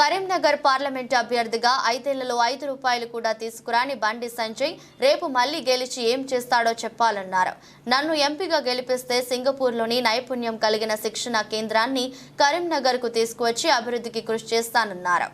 Karimnagar parliament అభ్యర్థిగా ఐదేళ్ళలో ఐదు రూపాయలు కూడా తీసుకురాని బండి సంజయ్ రేపు మళ్ళీ గెలిచి ఏం చేస్తాడో చెప్పాలన్నారు. నన్ను ఎంపీగా గెలిపిస్తే సింగపూర్లోని నైపుణ్యం కలిగిన శిక్షణ కేంద్రాన్ని కరీంనగర్కు తీసుకువచ్చి అభివృద్ధికి కృషి చేస్తానన్నారు.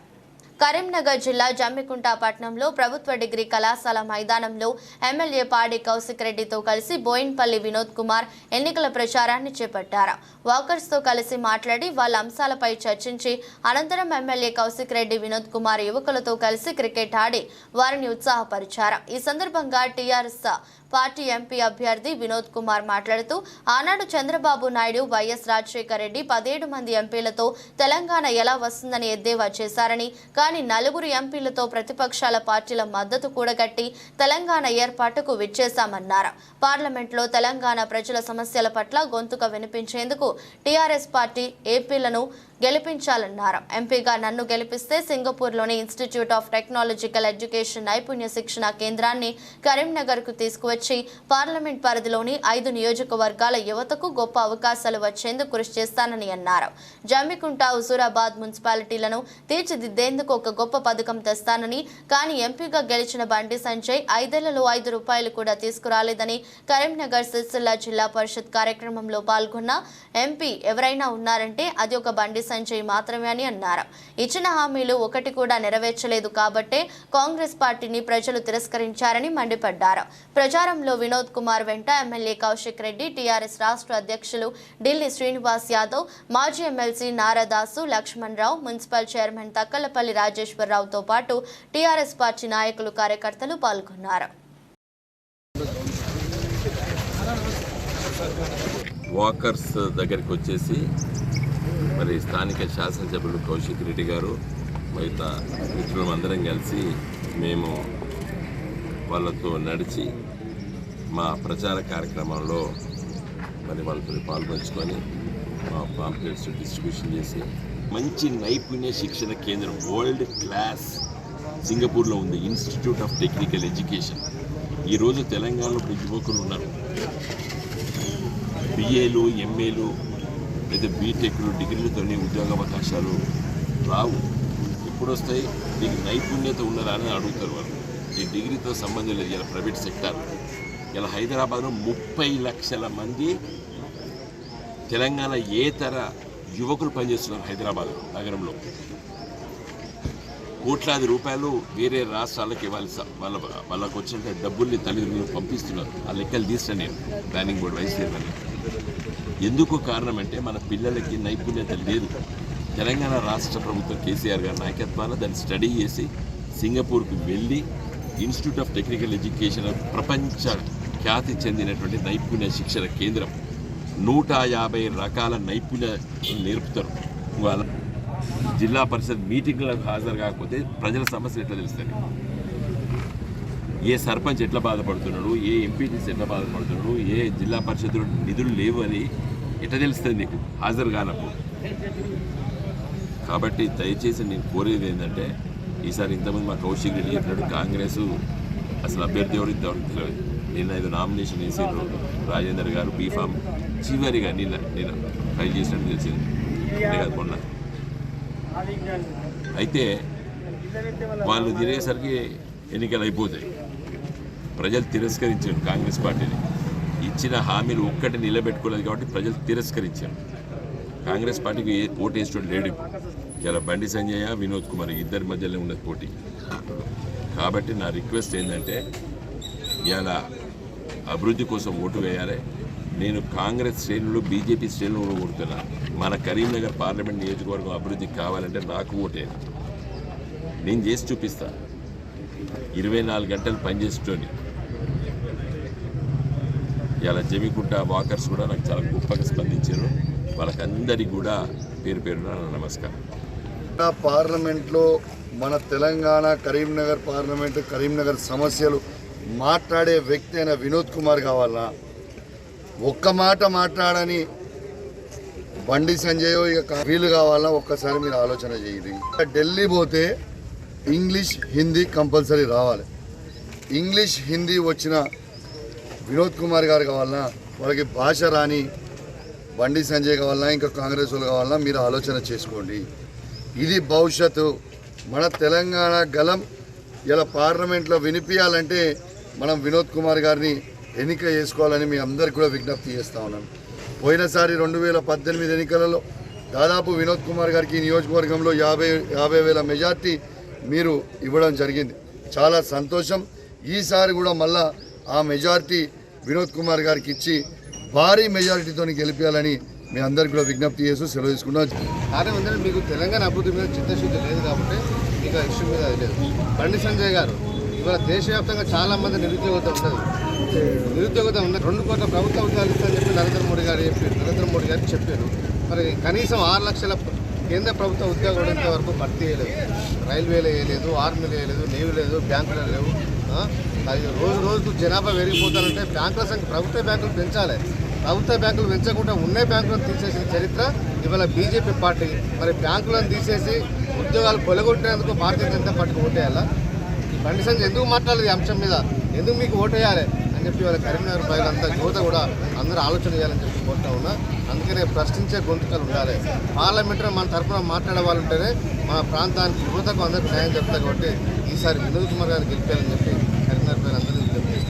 కరీంనగర్ జిల్లా జమ్మికుంట పట్టణంలో ప్రభుత్వ డిగ్రీ కళాశాల మైదానంలో ఎమ్మెల్యే పాడి కౌశిక్ రెడ్డితో కలిసి బోయిన్పల్లి వినోద్ కుమార్ ఎన్నికల ప్రచారాన్ని చేపట్టారు. వాకర్స్తో కలిసి మాట్లాడి వాళ్ళ అంశాలపై చర్చించి అనంతరం ఎమ్మెల్యే కౌశిక్ రెడ్డి వినోద్ కుమార్ యువకులతో కలిసి క్రికెట్ ఆడి వారిని ఉత్సాహపరిచారు. ఈ సందర్భంగా టీఆర్ఎస్ పార్టీ ఎంపీ అభ్యర్థి వినోద్ కుమార్ మాట్లాడుతూ ఆనాడు చంద్రబాబు నాయుడు వైఎస్ రాజశేఖర రెడ్డి పదిహేడు మంది ఎంపీలతో తెలంగాణ ఎలా వస్తుందని ఎద్దేవా చేశారని కానీ నలుగురు ఎంపీలతో ప్రతిపక్షాల పార్టీల మద్దతు కూడగట్టి తెలంగాణ ఏర్పాటుకు విచ్చేశామన్నారు. పార్లమెంట్లో తెలంగాణ ప్రజల సమస్యల పట్ల గొంతుక వినిపించేందుకు టీఆర్ఎస్ పార్టీ ఏపీలను గెలిపించాలన్నారు. ఎంపీగా నన్ను గెలిపిస్తే సింగపూర్లోని ఇన్స్టిట్యూట్ ఆఫ్ టెక్నాలజికల్ ఎడ్యుకేషన్ నైపుణ్య శిక్షణ కేంద్రాన్ని కరీంనగర్కు తీసుకువచ్చి పార్లమెంట్ పరిధిలోని ఐదు నియోజకవర్గాల యువతకు గొప్ప అవకాశాలు వచ్చేందుకు కృషి చేస్తానని అన్నారు. జమ్మికుంట హుజూరాబాద్ మున్సిపాలిటీలను తీర్చిదిద్దేందుకు ఒక గొప్ప పథకం తెస్తానని కానీ ఎంపీగా గెలిచిన బండి సంజయ్ ఐదేళ్ళలో ఐదు రూపాయలు కూడా తీసుకురాలేదని కరీంనగర్ సిరిసిల్ల జిల్లా పరిషత్ కార్యక్రమంలో పాల్గొన్న ఎంపీ ఎవరైనా ఉన్నారంటే అది ఒక బండి సంజయ్ మాత్రమే అని అన్నారు. ఇచ్చిన హామీలు ఒకటి కూడా నెరవేర్చలేదు కాబట్టే కాంగ్రెస్ పార్టీని ప్రజలు తిరస్కరించారని మండిపడ్డారు. ప్రచారంలో వినోద్ కుమార్ వెంట ఎమ్మెల్యే కౌశిక్ రెడ్డి టీఆర్ఎస్ రాష్ట్ర అధ్యక్షులు ఢిల్లీ శ్రీనివాస్ యాదవ్ మాజీ MLC Naradasu Laxman Rao municipal chairman Takkalapalli రాజేశ్వరరావుతో పాటు టీఆర్ఎస్ పార్టీ నాయకులు కార్యకర్తలు పాల్గొన్నారు. వాకర్స్ దగ్గరికి వచ్చేసి మరి స్థానిక శాసనసభ్యులు కౌశిక్ రెడ్డి గారు మిగతా మిత్రులం అందరం కలిసి మేము వాళ్ళతో నడిచి మా ప్రచార కార్యక్రమంలో మరి వాళ్ళతో పాల్పంచుకొని మా పాంప్లెట్స్ డిస్ట్రిబ్యూషన్ చేసి మంచి నైపుణ్య శిక్షణ కేంద్రం వరల్డ్ క్లాస్ సింగపూర్లో ఉంది ఇన్స్టిట్యూట్ ఆఫ్ టెక్నికల్ ఎడ్యుకేషన్ ఈరోజు తెలంగాణలో యువకులు ఉన్నారు. బిఏలు ఎంఏలు లేదా బీటెక్లు డిగ్రీలతోనే ఉద్యోగ అవకాశాలు రావు. ఎప్పుడు వస్తాయి నీకు నైపుణ్యత ఉన్నదా అని అడుగుతారు వాళ్ళు. ఈ డిగ్రీతో సంబంధం లేదు ఇలా ప్రైవేట్ సెక్టార్. ఇలా హైదరాబాద్లో ముప్పై లక్షల మంది తెలంగాణ ఏతర యువకులు పనిచేస్తున్నారు హైదరాబాద్ నగరంలో. కోట్లాది రూపాయలు వేరే రాష్ట్రాలకు ఇవ్వాలి వాళ్ళ వాళ్ళకు వచ్చిన డబ్బుల్ని తల్లిదండ్రులు పంపిస్తున్నారు. ఆ లెక్కలు తీస్తాను నేను. ప్లానింగ్ బోర్డు వైస్ చైర్మన్ ఎందుకు కారణం అంటే మన పిల్లలకి నైపుణ్యత లేదు. తెలంగాణ రాష్ట్ర ప్రభుత్వం కేసీఆర్ గారి నాయకత్వాన దాన్ని స్టడీ చేసి సింగపూర్కి వెళ్ళి ఇన్స్టిట్యూట్ ఆఫ్ టెక్నికల్ ఎడ్యుకేషన్ ప్రపంచ ఖ్యాతి చెందినటువంటి నైపుణ్య శిక్షణ కేంద్రం. నూట యాభై రకాల నైపుణ్య నేర్పుతారు. వాళ్ళ జిల్లా పరిషత్ మీటింగ్లకు హాజరు కాకపోతే ప్రజల సమస్యలు ఎట్లా తెలుస్తాయి? ఏ సర్పంచ్ ఎట్లా బాధపడుతున్నాడు? ఏ ఎంపీటీస్ ఎట్లా బాధపడుతున్నాడు? ఏ జిల్లా పరిషత్ నిధులు లేవు అని ఎట్లా తెలుస్తుంది నీకు? హాజరు కానప్పుడు. కాబట్టి దయచేసి నేను కోరేది ఏంటంటే ఈసారి ఇంతకుముందు మా కౌశిక్ రెడ్డి చెప్పినట్టు కాంగ్రెస్ అసలు అభ్యర్థి ఎవరు ఇంతవరకు తెలియదు. నిన్న ఐదు నామినేషన్ వేసిండ్రు రాజేందర్ గారు బీఫామ్ చివరిగా నిన్న నిన్న ఫైల్ చేసినట్టు తెలిసింది. నిన్న కాదు మొన్న. అయితే వాళ్ళు తిరిగేసరికి ఎన్నికలు అయిపోతాయి. ప్రజలు తిరస్కరించారు కాంగ్రెస్ పార్టీని. ఇచ్చిన హామీలు ఒక్కటి నిలబెట్టుకోలేదు కాబట్టి ప్రజలు తిరస్కరించారు. కాంగ్రెస్ పార్టీకి ఏ ఓటు వేసేటోడు లేడు. ఇలా బండి సంజయ వినోద్ కుమార్ ఇద్దరి మధ్యలో ఉన్నది పోటీ. కాబట్టి నా రిక్వెస్ట్ ఏంటంటే ఇలా అభివృద్ధి కోసం ఓటు వేయాలి. నేను కాంగ్రెస్ శ్రేణులు బీజేపీ శ్రేణులు ఓడుతున్నా. మన కరీంనగర్ పార్లమెంట్ నియోజకవర్గం అభివృద్ధి కావాలంటే నాకు ఓటేది నేను చేసి చూపిస్తా. ఇరవై నాలుగు గంటలు పనిచేసేటోని ఇలా జమికుంట వాకర్స్ కూడా నాకు చాలా గొప్పగా స్పందించారు. వాళ్ళకందరికీ కూడా పేరు పేరున నమస్కారం. పార్లమెంట్లో మన తెలంగాణ కరీంనగర్ పార్లమెంట్ కరీంనగర్ సమస్యలు మాట్లాడే వ్యక్తి అయిన వినోద్ కుమార్ కావాలా? ఒక్క మాట మాట్లాడని బండి సంజయ్ ఇక వీలు కావాలా? ఒక్కసారి మీరు ఆలోచన చేయండి. ఢిల్లీ పోతే ఇంగ్లీష్ హిందీ కంపల్సరీ రావాలి. ఇంగ్లీష్ హిందీ వచ్చిన వినోద్ కుమార్ గారు కావాలన్నా వాళ్ళకి భాష రాని బండి సంజయ్ కావాలన్నా ఇంకా కాంగ్రెస్ వాళ్ళు కావాలన్నా మీరు ఆలోచన చేసుకోండి. ఇది భవిష్యత్తు. మన తెలంగాణ గలం ఇలా పార్లమెంట్లో వినిపించాలంటే మనం వినోద్ కుమార్ గారిని ఎన్నిక చేసుకోవాలని మీ అందరికి కూడా విజ్ఞప్తి చేస్తా ఉన్నాను పోయినసారి రెండు వేల పద్దెనిమిది ఎన్నికలలో దాదాపు వినోద్ కుమార్ గారికి నియోజకవర్గంలో యాభై యాభై వేల మెజార్టీ మీరు ఇవ్వడం జరిగింది. చాలా సంతోషం. ఈసారి కూడా మళ్ళా ఆ మెజార్టీ వినోద్ కుమార్ గారికి ఇచ్చి భారీ మెజారిటీతో గెలిపించాలని మీ అందరికి కూడా విజ్ఞప్తి చేస్తూ సెలవు తీసుకున్నాం కారణం ఏంటంటే మీకు తెలంగాణ అభివృద్ధి మీద చిత్తశుద్ధి లేదు కాబట్టి మీకు ఇష్యూ మీద అది లేదు. బండి సంజయ్ గారు ఇవాళ దేశవ్యాప్తంగా చాలా మంది నిరుద్యోగత ఉండదు నిరుద్యోగత ఉన్న రెండు కోట్ల ప్రభుత్వ ఉద్యోగాలు ఇస్తారని చెప్పి నరేంద్ర మోడీ గారు చెప్పారు నరేంద్ర మోడీ గారు చెప్పారు. మరి కనీసం ఆరు లక్షల కేంద్ర ప్రభుత్వ ఉద్యోగాలు ఇంతవరకు భర్తీ చేయలేదు. రైల్వేలో వేయలేదు ఆర్మీలో వేయలేదు నేవీ లేదు బ్యాంకులో లేవు అది రోజు రోజుకు జనాభా పెరిగిపోతారంటే బ్యాంకుల సంఖ్య ప్రభుత్వ బ్యాంకులు పెంచాలి. ప్రభుత్వ బ్యాంకులు పెంచకుండా ఉన్న బ్యాంకులను తీసేసిన చరిత్ర ఇవాళ బీజేపీ పార్టీ. మరి బ్యాంకులను తీసేసి ఉద్యోగాలు కొలగొట్టినందుకు భారతీయ జనతా పార్టీకి ఓటేయాలా? ఈ బండి సంజయ్ ఎందుకు మాట్లాడలేదు ఈ అంశం మీద? ఎందుకు మీకు ఓటేయాలి? చెప్పి వాళ్ళ కరీంనగర్ ప్రజలంతా యువత కూడా అందరూ ఆలోచన చేయాలని చెప్పి కోరుతా ఉన్నా. అందుకనే ప్రశ్నించే గొంతుకలు ఉండాలి. పార్లమెంట్లో మన తరఫున మాట్లాడే వాళ్ళు ఉంటేనే మన ప్రాంతానికి యువతకు అందరికీ న్యాయం చెప్తారు కాబట్టి ఈసారి వినోద్ కుమార్ గారిని గెలిపాలని చెప్పి